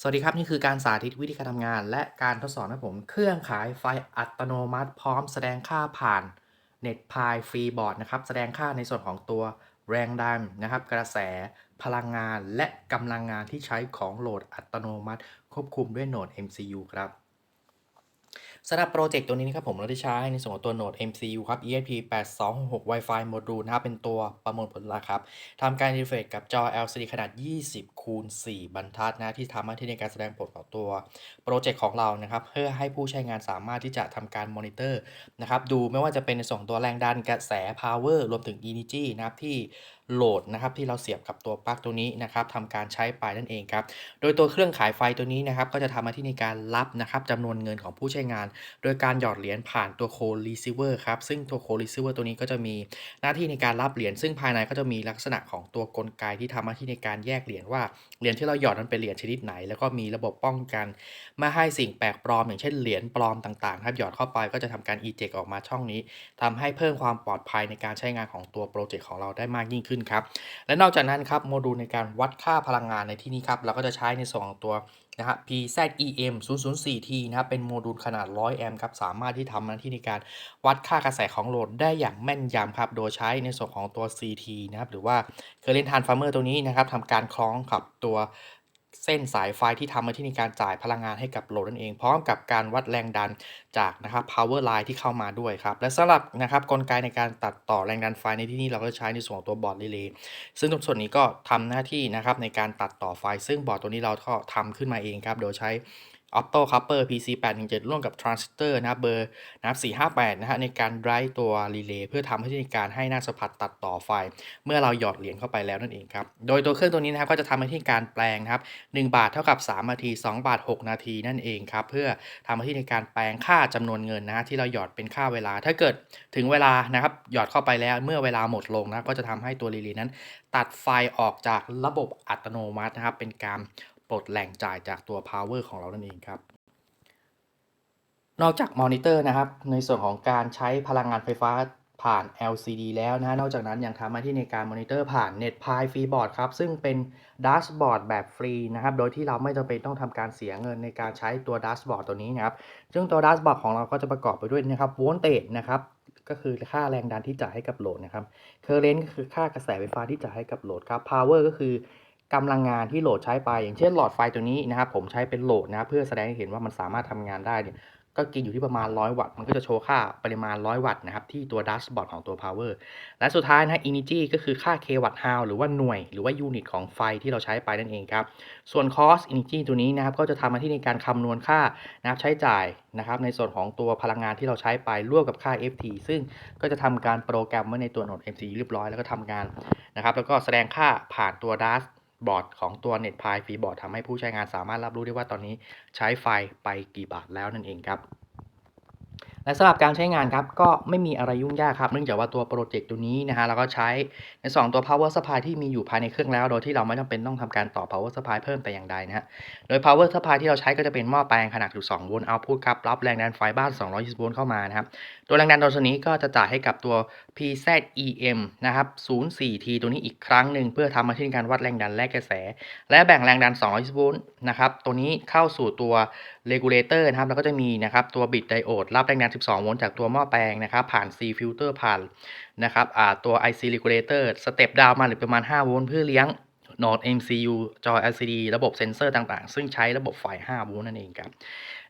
สวัสดีครับ นี่คือการสาธิตวิธีการทำงาน และการทดสอบนะผม เครื่องขายไฟอัตโนมัติ พร้อมแสดงค่าผ่านเน็ตพายฟรีบอร์ดนะครับ แสดงค่าในส่วนของตัวแรงดันนะครับ กระแสพลังงานและกำลังงานที่ใช้ของโหลดอัตโนมัติ ควบคุมด้วยโหนด MCU ครับ สำหรับโปรเจกต์ตัวนี้นะครับผมเราได้ใช้ในส่วนของตัวโหนด MCU ครับ ESP8266 Wi-Fi Module นะครับเป็นตัวประมวลผลลัพธ์ครับทำการอินเทอร์เฟซกับจอ LCD ขนาด 20คูณ4บรรทัดนะที่ทำหน้าที่ในการแสดงผลต่อตัวโปรเจกต์ของเรานะครับเพื่อให้ผู้ใช้งานสามารถที่จะทำการมอนิเตอร์นะครับดูไม่ว่าจะเป็นในส่วนของตัวแรงดันกระแส power รวมถึง energy นะครับที่โหลดนะครับที่เราเสียบกับตัวปลั๊กตัวนี้นะครับทำการใช้ไปนั่นเองครับโดยตัวเครื่องขายไฟตัวนี้นะครับก็จะทำหน้าที่ในการรับนะครับจำนวนเงินของผู้ใช้งาน โดยการหยอดเหรียญผ่านตัวโคลีซิเวอร์ครับซึ่งตัวโคลีซิเวอร์ตัวนี้ก็จะมีหน้าที่ในการรับเหรียญซึ่งภายในก็จะมีลักษณะของตัวกลไกที่ทำหน้าที่ในการแยกเหรียญว่าเหรียญที่เราหยอดนั้นเป็นเหรียญชนิดไหน แล้วก็มีระบบป้องกันไม่ให้สิ่งแปลกปลอม อย่างเช่นเหรียญปลอมต่างๆครับหยอดเข้าไปก็จะทำการ eject ออกมาช่องนี้ทำให้เพิ่มความปลอดภัยในการใช้งานของตัวโปรเจกต์ของเราได้มากยิ่งขึ้นครับ และนอกจากนั้นครับโมดูลในการวัดค่าพลังงานในที่นี้ครับเราก็จะใช้ในส่วนของตัวนะครับ PZEM 004T นะครับเป็นโมดูลขนาด 100 แอมป์ครับ สามารถที่ทำหน้าที่ในการวัดค่ากระแสของโหลดได้อย่างแม่นยำครับ โดยใช้ในส่วนของตัว CT นะครับ หรือว่า Current Transformer ตัวนี้นะครับทำการคล้องกับตัว เส้นสายไฟที่ทำมาที่ในการจ่ายพลังงานให้กับโหลดนั่นเอง พร้อมกับการวัดแรงดันจากนะครับ power line ที่เข้ามาด้วยครับ และสำหรับนะครับกลไกในการตัดต่อแรงดันไฟในที่นี้เราก็ใช้ในส่วนของตัวบอร์ดรีเลย์ซึ่งตรงส่วนนี้ก็ทำหน้าที่นะครับในการตัดต่อไฟ ซึ่งบอร์ดตัวนี้เราก็ทำขึ้นมาเองครับ โดยใช้ Opto Coupler PC 817ร่วมกับ Transistor นะครับเบอร์นะครับ458นะฮะในการ drive ตัว relay เพื่อทำให้ในการให้หน้าสัมผัสตัดต่อไฟ เมื่อเราหยอดเหรียญเข้าไปแล้วนั่นเองครับ โดยตัวเครื่องตัวนี้นะครับก็จะทำหน้าที่การแปลงครับ1บาทเท่ากับ 3 นาที 2 บาท 6 นาทีนั่นเองครับเพื่อทำหน้าที่ในการแปลงค่าจำนวนเงินนะฮะที่เราหยอดเป็นค่าเวลา ถ้าเกิดถึงเวลานะครับหยอดเข้าไปแล้วเมื่อเวลาหมดลงนะก็จะทำให้ตัว relay นั้น ตัดไฟออกจากระบบอัตโนมัตินะครับเป็นการ ลดแหล่งจ่ายจากตัว power ของเรานั่นเองครับ นอกจากมอนิเตอร์นะครับ ในส่วนของการใช้พลังงานไฟฟ้าผ่าน LCD แล้วนะนอกจากนั้นยังทำหน้าที่ในการมอนิเตอร์ผ่าน Net p i ฟรีบอร์ดครับ ซึ่งเป็นดัชบอร์ดแบบฟรีนะครับ โดยที่เราไม่จำเป็นต้องทำการเสียเงินในการใช้ตัวดัชบอร์ดตัวนี้นะครับ ซึ่งตัวดัชบอร์ดของเราก็จะประกอบไปด้วยนะครับโวลต์เตจนะครับ ก็คือค่าแรงดันที่จ่ายให้กับโหลดนะครับเคอร์เรนต์ก็คือค่ากระแสไฟฟ้าที่จ่ายให้กับโหลดครับพาวเวอร์ก็คือ กำลังงานที่โหลดใช้ไป อย่างเช่นหลอดไฟตัวนี้นะครับผมใช้เป็นโหลดนะเพื่อแสดงให้เห็นว่ามันสามารถทำงานได้เนี่ยก็กินอยู่ที่ประมาณ 100 วัตต์ มันก็จะโชว์ค่าปริมาณ 100 วัตต์นะครับที่ตัวดัชบอร์ดของตัว power และสุดท้ายนะ energy ก็คือค่า k วัตต์ hour หรือว่าหน่วย หรือว่ายูนิตของไฟที่เราใช้ไปนั่นเองครับ ส่วน cost energy ตัวนี้นะครับก็จะทำหน้าที่ในการคำนวณค่านะครับใช้จ่ายนะครับในส่วนของตัวพลังงานที่เราใช้ไปร่วมกับค่า ft ซึ่งก็จะทำการโปรแกรมไว้ในตัวโหนด MCU เรียบร้อยแล้วก็ทำงานนะครับแล้วก็แสดงค่าผ่านตัว dash บอร์ดของตัว Net p i ฟรีบอร์ดทำให้ผู้ใช้งานสามารถรับรู้ได้ว่าตอนนี้ใช้ไฟไปกี่บาทแล้วนั่นเองครับ และสำหรับการใช้งานครับก็ไม่มีอะไรยุ่งยากครับ เนื่องจากว่าตัวโปรเจกต์ตัวนี้นะฮะเราก็ใช้ใน2ตัว power supply ที่มีอยู่ภายในเครื่องแล้ว โดยที่เราไม่จำเป็นต้องทำการต่อ power supply เพิ่มแต่อย่างใดนะฮะโดย power supply ที่เราใช้ก็จะเป็นหม้อแปลงขนาดอยู่2โวลต์ output ครับรับแรงดันไฟบ้าน 220โวลต์เข้ามานะครับตัวแรงดันตัวนี้ก็จะจ่ายให้กับตัว PZEM นะครับ 04T ตัวนี้อีกครั้งหนึ่งเพื่อทำมาที่การวัดแรงดันและกระแส และแบ่งแรงดัน 220โวลต์นะครับตัวนี้เข้าสู่ตัว เรกูลเลเตอร์นะครับแล้วก็จะมีนะครับตัวบิดไดโอดรับแรงดัน 12 โวลต์จากตัวหม้อแปลงนะครับผ่าน C filter ผ่านนะครับอ่าตัว IC regulator สเต็ปดาวมาหรือประมาณ 5 โวลต์เพื่อเลี้ยงโหนด MCU จอ LCD ระบบเซ็นเซอร์ต่างๆ ซึ่งใช้ระบบไฟ 5 โวลต์นั่นเองครับ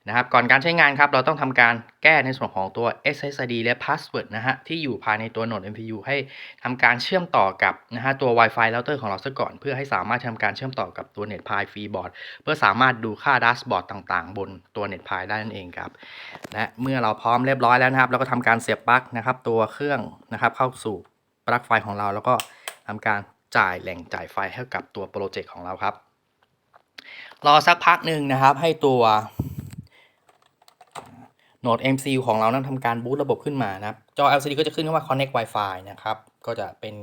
นะครับก่อนการใช้งานครับเราต้องทำการแก้ในส่วนของตัว SSID และ Password นะฮะที่อยู่ภายในตัวโหนด MPU ให้ทำการเชื่อมต่อกับนะฮะตัว Wi-Fi router ของเราซะก่อน เพื่อให้สามารถทำการเชื่อมต่อกับตัว NetPi Freeboard เพื่อสามารถดูค่า dashboard ต่างๆ บนตัว NetPi ได้นั่นเองครับและเมื่อเราพร้อมเรียบร้อยแล้วนะครับ เราก็ทำการเสียบปลั๊กนะครับตัวเครื่องนะครับเข้าสู่ปลั๊กไฟของเรา แล้วก็ทำการจ่ายแหล่งจ่ายไฟให้กับตัวโปรเจกต์ของเราครับ รอสักพักหนึ่งนะครับให้ตัว โหนด MCU ของเรานั้นทำการบูตระบบขึ้นมานะครับ จอ LCD ก็จะขึ้นว่า connect Wi-Fi นะครับ ก็จะเป็น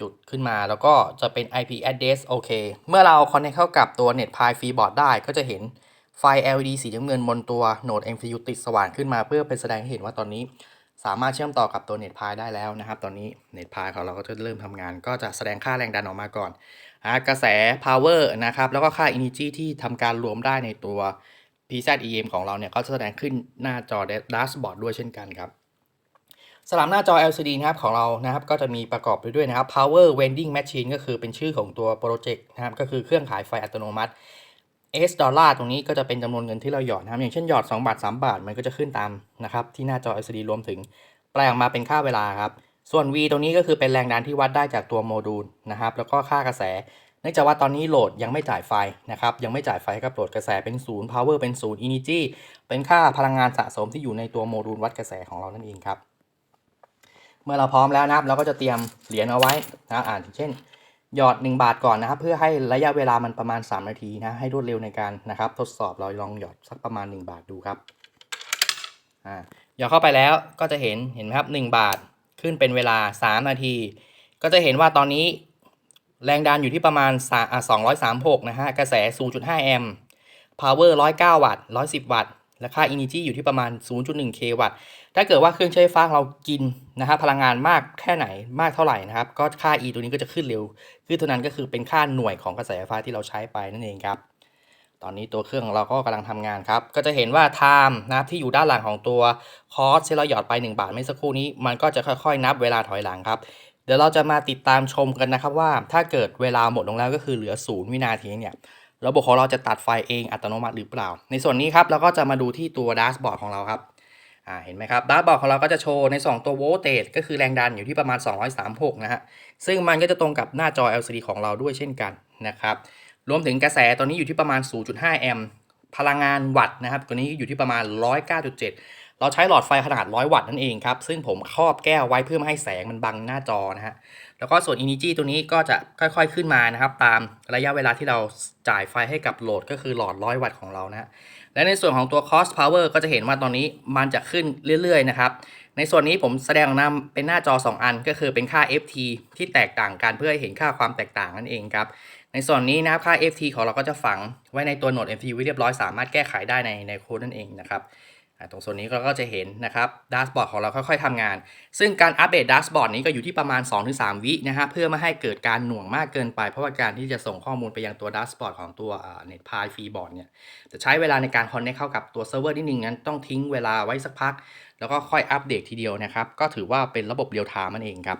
จุดขึ้นมาแล้วก็จะเป็น IP address โอเค เมื่อเรา connect เข้ากับตัว NetPi Freeboard ได้ก็จะเห็นไฟ LED สีน้ำเงินบนตัวโหนด MCU ติดสว่างขึ้นมาเพื่อเป็นแสดงให้เห็นว่าตอนนี้ สามารถเชื่อมต่อกับตัว NetPi ได้แล้วนะครับ ตอนนี้ NetPi ของเราก็จะเริ่มทำงาน ก็จะแสดงค่าแรงดันออกมาก่อนกระแส power นะครับ แล้วก็ค่า energy ที่ทำการรวมได้ในตัว PZEM ของเราเนี่ยก็จะแสดงขึ้นหน้าจอ dashboard ด้วยเช่นกันครับสำหรับหน้าจอ LCD นะครับของเรานะครับก็จะมีประกอบไปด้วยนะครับ power vending machine ก็คือเป็นชื่อของตัวโปรเจกต์นะครับก็คือเครื่องขายไฟอัตโนมัติ S ดอลลาร์ตรงนี้ก็จะเป็นจำนวนเงินที่เราหยอดนะครับอย่างเช่นหยอด 2 บาท 3 บาท มันก็จะขึ้นตามนะครับที่หน้าจอ LCD รวมถึงแปลงมาเป็นค่าเวลาครับส่วน V ตรงนี้ก็คือเป็นแรงดันที่วัดได้จากตัวโมดูลนะครับแล้วก็ค่ากระแส เนื่องจากว่าตอนนี้โหลดยังไม่จ่ายไฟนะครับ ยังไม่จ่ายไฟให้กับโหลดกระแสเป็นศูนย์ power เป็นศูนย์ energy เป็นค่าพลังงานสะสมที่อยู่ในตัวโมดูลวัดกระแสของเรานั่นเองครับ เมื่อเราพร้อมแล้วนะครับ เราก็จะเตรียมเหรียญเอาไว้นะอ่านเช่น หยอด 1 บาทก่อนนะครับ เพื่อให้ระยะเวลามันประมาณ 3 นาทีนะให้รวดเร็วในการนะครับ ทดสอบเราลองหยอดสักประมาณ 1 บาทดูครับอ่าหยอดเข้าไปแล้วก็จะเห็นเห็นไหมครับ 1 บาทขึ้นเป็นเวลา 3 นาที ก็จะเห็นว่าตอนนี้ แรงดันอยู่ที่ประมาณ 236 นะฮะ กระแส 0.5 แอมป์ power 109 วัตต์ 110 วัตต์ และค่า energy อยู่ที่ประมาณ 0.1 k วัตต์ ถ้าเกิดว่าเครื่องใช้ไฟฟ้าเรากินนะครับพลังงานมากแค่ไหนมากเท่าไหร่นะครับ ก็ค่า E ตัวนี้ก็จะขึ้นเร็ว ขึ้นเท่านั้นก็คือเป็นค่าหน่วยของกระแสไฟฟ้าที่เราใช้ไปนั่นเองครับตอนนี้ตัวเครื่องเราก็กำลังทำงานครับ ก็จะเห็นว่า time นะครับที่อยู่ด้านหลังของตัวคอสที่เราหยอดไป 1 บาทเมื่อสักครู่นี้ มันก็จะค่อยๆ นับเวลาถอยหลังครับ เดี๋ยวเราจะมาติดตามชมกันนะครับว่าถ้าเกิดเวลาหมดลงแล้วก็คือเหลือศูนย์วินาทีเนี่ยระบบของเราจะตัดไฟเองอัตโนมัติหรือเปล่า ในส่วนนี้ครับเราก็จะมาดูที่ตัวด a ชบอร์ดของเราครับอ่าเห็นไหมครับด a ชบอร์ดของเราก็จะโชว์ใน 2 ตัวโวลเตจก็คือแรงดันอยู่ที่ประมาณ 236 นะฮะซึ่งมันก็จะตรงกับหน้าจอ LCD ของเราด้วยเช่นกันนะครับรวมถึงกระแสตอนนี้อยู่ที่ประมาณ 0.5 แอมป์พลังงานวัตต์นะครับตัวนี้อยู่ที่ประมาณ 109.7 เราใช้หลอดไฟขนาด 100 วัตต์นั่นเองครับ ซึ่งผมครอบแก้วไว้เพื่อไม่ให้แสงมันบังหน้าจอนะฮะ แล้วก็ส่วน Energy ตัวนี้ก็จะค่อยๆขึ้นมานะครับ ตามระยะเวลาที่เราจ่ายไฟให้กับโหลดก็คือหลอด 100 วัตต์ของเรานะ และในส่วนของตัว cost power ก็จะเห็นว่าตอนนี้มันจะขึ้นเรื่อยๆนะครับ ในส่วนนี้ผมแสดงออกมาเป็นหน้าจอ 2 อันก็คือเป็นค่า FT ที่แตกต่างกันเพื่อให้เห็นค่าความแตกต่างนั่นเองครับในส่วนนี้นะครับค่า FT ของเราก็จะฝังไว้ในตัวโหนด FT ไวเรียบร้อยสามารถแก้ไขได้ในในโค้ดนั่นเองนะครับ ตรงส่วนนี้เราก็จะเห็นนะครับดัชบอร์ดของเราค่อยๆทำงาน ซึ่งการอัปเดตดัชบอร์ดนี้ก็อยู่ที่ประมาณ 2-3 วินะฮะเพื่อไม่ให้เกิดการหน่วงมากเกินไป เพราะว่าการที่จะส่งข้อมูลไปยังตัวดัชบอร์ดของตัวเน็ตพายฟรีบอร์ดเนี่ยจะใช้เวลาในการคอนเนคเข้ากับตัวเซิร์ฟเวอร์นิดนึงนั้นต้องทิ้งเวลาไว้สักพัก แล้วก็ค่อยอัปเดตทีเดียวนะครับก็ถือว่าเป็นระบบเรียลไทม์นั่นเองครับ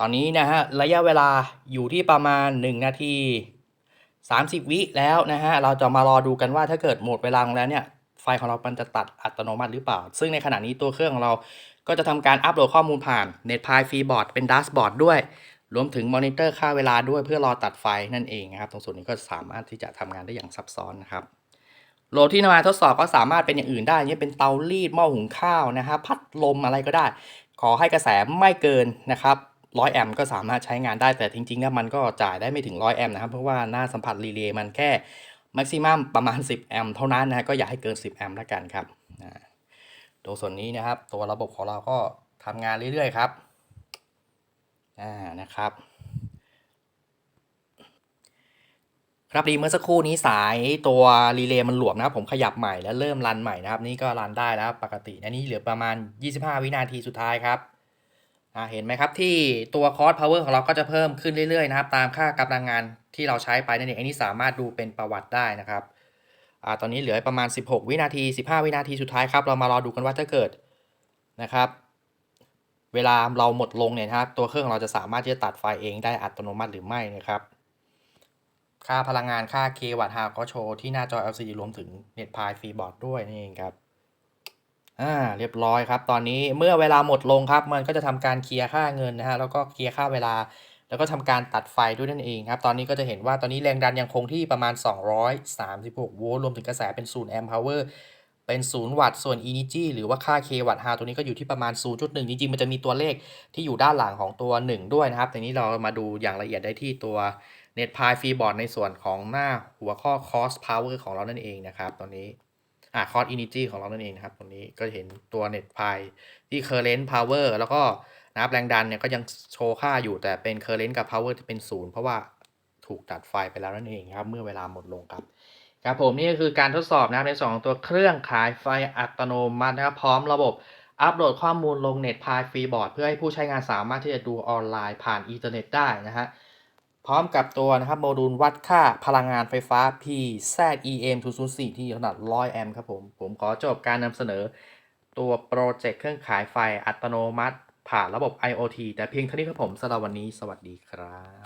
ตอนนี้นะฮะระยะเวลาอยู่ที่ประมาณ 1 นาที 30 วิแล้วนะฮะเราจะมารอดูกันว่าถ้าเกิดหมดเวลาลงแล้วเนี่ย ไฟของเรามันจะตัดอัตโนมัติหรือเปล่า ซึ่งในขณะนี้ตัวเครื่องของเราก็จะทำการอัปโหลดข้อมูลผ่าน NetPy Freeboard เป็นดัชบอร์ดด้วย รวมถึงมอนิเตอร์ค่าเวลาด้วยเพื่อรอตัดไฟนั่นเองนะครับ ตรงส่วนนี้ก็สามารถที่จะทำงานได้อย่างซับซ้อนนะครับโหลดที่นำมาทดสอบก็สามารถเป็นอย่างอื่นได้เช่นเป็นเตารีดหม้อหุงข้าวนะครับพัดลมอะไรก็ได้ ขอให้กระแสไม่เกินนะครับ100แอมป์ก็สามารถใช้งานได้แต่จริงๆแล้วมันก็จ่ายได้ไม่ถึง100แอมป์นะครับ เพราะว่าหน้าสัมผัสรีเลย์มันแค่ แม็กซิมัมประมาณ 10 แอมป์เท่านั้นนะก็อย่าให้เกิน 10 แอมป์แล้วกันครับตัวส่วนนี้นะครับ ตัวระบบของเราก็ทำงานเรื่อยๆครับอ่านะครับ ครับดีเมื่อสักครู่นี้สายตัวรีเลย์มันหลวมนะผมขยับใหม่แล้วเริ่มรันใหม่นะครับ นี่ก็รันได้แล้วปกติอันนี้เหลือประมาณ 25 วินาทีสุดท้ายครับเห็นไหมครับที่ตัวคอร์สพาวเวอร์ของเราก็จะเพิ่มขึ้นเรื่อยๆนะครับ ตามค่ากำลังงาน ที่เราใช้ไปนั่นเองอันนี้สามารถดูเป็นประวัติได้นะครับอตอนนี้เหลือประมาณ 16 วินาที 15 วินาทีสุดท้ายครับ เรามารอดูกันว่าถ้าเกิดนะครับ เวลาเราหมดลงเนี่ยครับ ตัวเครื่องเราจะสามารถที่จะตัดไฟเองได้อัตโนมัติหรือไม่นะครับ ค่าพลังงานค่า k วัตต์ฮาวก็โชว์ที่หน้าจอ LCD รวมถึง NetPy Freeboard ด้วยนี่เองครับอ่าเรียบร้อยครับ ตอนนี้เมื่อเวลาหมดลงครับ มันก็จะทำการเคลียร์ค่าเงินนะฮะแล้วก็เคลียร์ค่าเวลา แล้วก็ทำการตัดไฟด้วยนั่นเองครับ ตอนนี้ก็จะเห็นว่าตอนนี้แรงดันยังคงที่ประมาณ 236 โวลต์รวมถึงกระแสเป็น0แอมป์พาวเวอร์เป็น 0 วัตต์ ส่วน Energy หรือว่าค่า k วัตต์ฮาตัวนี้ก็อยู่ที่ประมาณ 0.1 จริงๆ มันจะมีตัวเลขที่อยู่ด้านหลังของตัว 1 ด้วยนะครับทีนี้เรามาดูอย่างละเอียดได้ที่ตัว NetPy Freeboard ในส่วนของหน้าหัวข้อ Cost Power ของเรานั่นเองนะครับตอนนี้อ่า Cost Energy ของเรานั่นเองนะครับตรงนี้ก็เห็นตัว NetPy ที่ Current Power แล้วก็ นะครับแรงดันเนี่ยก็ยังโชว์ค่าอยู่แต่เป็น current กับ Power ที่เป็นศูนย์เพราะว่าถูกตัดไฟไปแล้วนั่นเองครับเมื่อเวลาหมดลงครับครับผมนี่ก็คือการทดสอบนะครับในสองตัวเครื่องขายไฟอัตโนมัตินะครับพร้อมระบบอัปโหลดข้อมูลลงเน็ตพายฟรีบอร์ดเพื่อให้ผู้ใช้งานสามารถที่จะดูออนไลน์ผ่านอินเทอร์เน็ตได้นะฮะพร้อมกับตัวนะครับโมดูลวัดค่าพลังงานไฟฟ้า PZEM 204ที่ขนาด 100 แอมป์ครับผม ผมขอจบการนำเสนอตัวโปรเจกต์เครื่องขายไฟอัตโนมัติ ผ่านระบบ IoT แต่เพียงเท่านี้ครับผมสำหรับวันนี้สวัสดีครับ